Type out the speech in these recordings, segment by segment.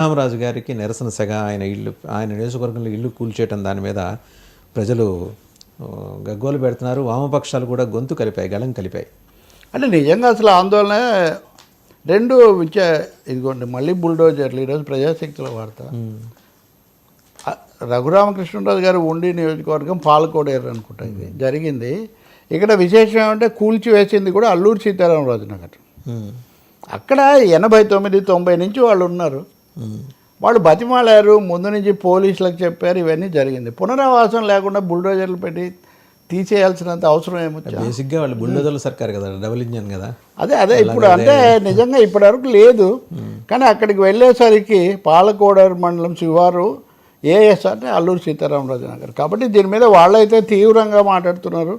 రామరాజు గారికి నిరసన సెగ. ఆయన ఇల్లు ఆయన నియోజకవర్గంలో ఇల్లు కూల్చేయటం దాని మీద ప్రజలు గగ్గోలు పెడుతున్నారు. వామపక్షాలు కూడా గొంతు కలిపాయి గళం కలిపాయి. అంటే నిజంగా అసలు ఆందోళన రెండు విచ ఇదిగోండి మళ్ళీ బుల్డోజర్లు. ఈరోజు ప్రజాశక్తుల వార్త. రఘురామకృష్ణరాజు గారు ఉండి నియోజకవర్గం పాలకోడేరు అనుకుంటా ఇది. జరిగింది. ఇక్కడ విశేషం ఏమంటే కూల్చివేసింది కూడా అల్లూరు సీతారామరాజు నగర్. అక్కడ ఎనభై తొమ్మిది తొంభై నుంచి వాళ్ళు ఉన్నారు. వాళ్ళు బతిమాలారు ముందు నుంచి పోలీసులకు చెప్పారు ఇవన్నీ జరిగింది. పునరావాసం లేకుండా బుల్డోజర్లు పెట్టి తీసేయాల్సినంత అవసరం ఏమొచ్చా బేసిక్గా వాళ్ళు బుల్డోజర్ల సర్కార్ కదా డబుల్ ఇంజన్ కదా. అదే అదే ఇప్పుడు అంటే నిజంగా ఇప్పటివరకు లేదు. కానీ అక్కడికి వెళ్ళేసరికి పాలకోడేరు మండలం శివారు ఏఎస్ అంటే అల్లూరు సీతారామరాజు నగర్. కాబట్టి దీని మీద వాళ్ళైతే తీవ్రంగా మాట్లాడుతున్నారు.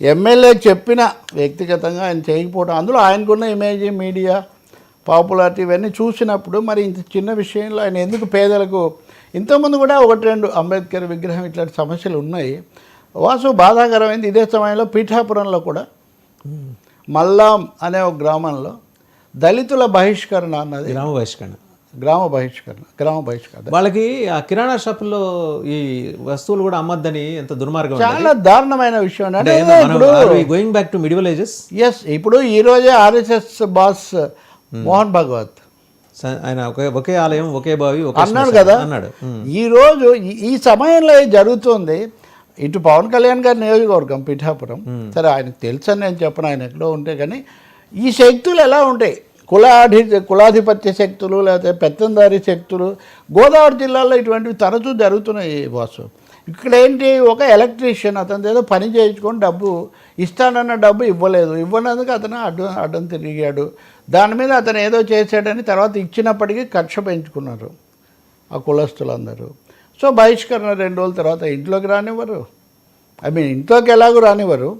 ఎమ్మెల్యే చెప్పిన వ్యక్తిగతంగా ఆయన చేయకపోవడం అందులో ఆయనకున్న ఇమేజ్ మీడియా పాపులారిటీ ఇవన్నీ చూసినప్పుడు మరి ఇంత చిన్న విషయంలో ఆయన ఎందుకు పేదలకు ఇంతకుముందు కూడా ఒకటి రెండు అంబేద్కర్ విగ్రహం ఇట్లాంటి సమస్యలు ఉన్నాయి. వాసు బాధాకరమైంది. ఇదే సమయంలో పీఠాపురంలో కూడా మల్లాం అనే ఒక గ్రామంలో దళితుల బహిష్కరణ అన్నది. గ్రామ బహిష్కరణ. గ్రామ బహిష్కరణ గ్రామ బహిష్కరణ. వాళ్ళకి ఆ కిరాణా షాపుల్లో ఈ వస్తువులు కూడా అమ్మద్దని ఎంత దుర్మార్గం. చాలా దారుణమైన విషయం అంటే going back to medieval ages? Yes ఇప్పుడు ఈ రోజే ఆర్ఎస్ఎస్ బాస్ మోహన్ భగవత్. ఆయన ఒకే ఒకే ఆలయం ఒకే బావి ఒకే అన్నాడు కదా అన్నాడు. ఉమ్, ఈ రోజు ఈ- సమయంలో జరుగుతుంది? ఇటు పవన్ కళ్యాణ్ గారి నియోజకవర్గం పిఠాపురం. సరే ఆయనకు తెలుసని నేను చెప్పను ఆయన ఎక్కడో ఉంటే కానీ ఈ శక్తులు ఎలా ఉంటాయి? కులాధి కులాధిపత్య శక్తులు లేకపోతే పెత్తందారి శక్తులు గోదావరి జిల్లాలో ఇటువంటివి తరచూ జరుగుతున్నాయి వాసు. ఇక్కడ ఏంటి ఒక ఎలక్ట్రీషియన్ అతని ఏదో పని చేయించుకొని డబ్బు ఇస్తానన్న డబ్బు ఇవ్వలేదు. ఇవ్వనందుకు అతను అడ్డు అడ్డం తిరిగాడు. దాని మీద అతను ఏదో చేశాడని తర్వాత ఇచ్చినప్పటికీ కక్ష పెంచుకున్నారు ఆ కులస్తులందరూ. సో బహిష్కరణ రెండు రోజుల తర్వాత ఇంట్లోకి రానివ్వరు. ఐ మీన్ ఇంట్లోకి ఎలాగో రానివ్వరు.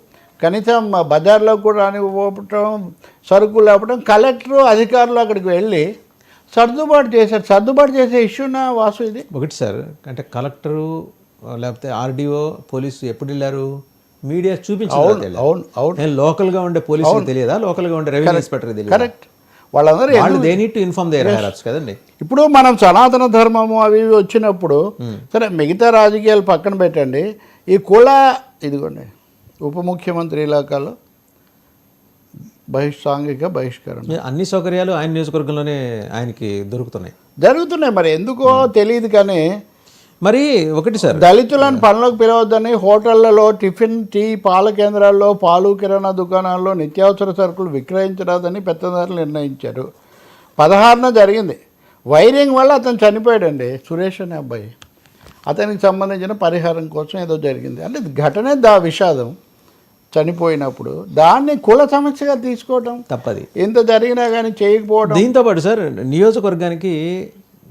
కనీసం మా బజార్లో కూడా రానివ్వటం సరుకులు లేపడం కలెక్టరు అధికారులు అక్కడికి వెళ్ళి సర్దుబాటు చేశారు. సర్దుబాటు చేసే ఇష్యూనా వాసు ఇది? ఒకటి సార్ అంటే కలెక్టరు లేకపోతే ఆర్డీఓ పోలీసు ఎప్పుడు వెళ్ళారు? మీడియా చూపించారు అవును అవును నేను లోకల్గా ఉండే పోలీసులు తెలియదా? లోకల్గా ఉండే రెవెన్యూ ఇన్స్పెక్టర్ తెలియదు? కరెక్ట్. వాళ్ళందరూ వాళ్ళు they need to inform their కదండి. ఇప్పుడు మనం సనాతన ధర్మము అవి ఇవి వచ్చినప్పుడు సరే మిగతా రాజకీయాలు పక్కన పెట్టండి. ఈ కుల ఇదిగోండి ఉప ముఖ్యమంత్రి ఇలాకాలో బహిష్ సాంఘిక బహిష్కరణ. అన్ని సౌకర్యాలు ఆయన నియోజకవర్గంలోనే ఆయనకి దొరుకుతున్నాయి. జరుగుతున్నాయి. మరి ఎందుకో తెలియదు కానీ మరి ఒకటి సార్. దళితులను పనులకు పిలవద్దని హోటళ్ళలో టిఫిన్ టీ పాల కేంద్రాల్లో పాలు కిరాణా దుకాణాల్లో నిత్యావసర సరుకులు విక్రయించరాదని పెద్దదారులు నిర్ణయించారు. పదహారున జరిగింది. వైరింగ్ వల్ల అతను చనిపోయాడండి. సురేష్ అనే అబ్బాయి. అతనికి సంబంధించిన పరిహారం కోసం ఏదో జరిగింది. అంటే ఘటనే దా విషాదం చనిపోయినప్పుడు. దాన్ని కుల సమస్యగా తీసుకోవటం. తప్పది. ఎంత జరిగినా కానీ చేయకపోవడం దీంతో పాటు సార్ నియోజకవర్గానికి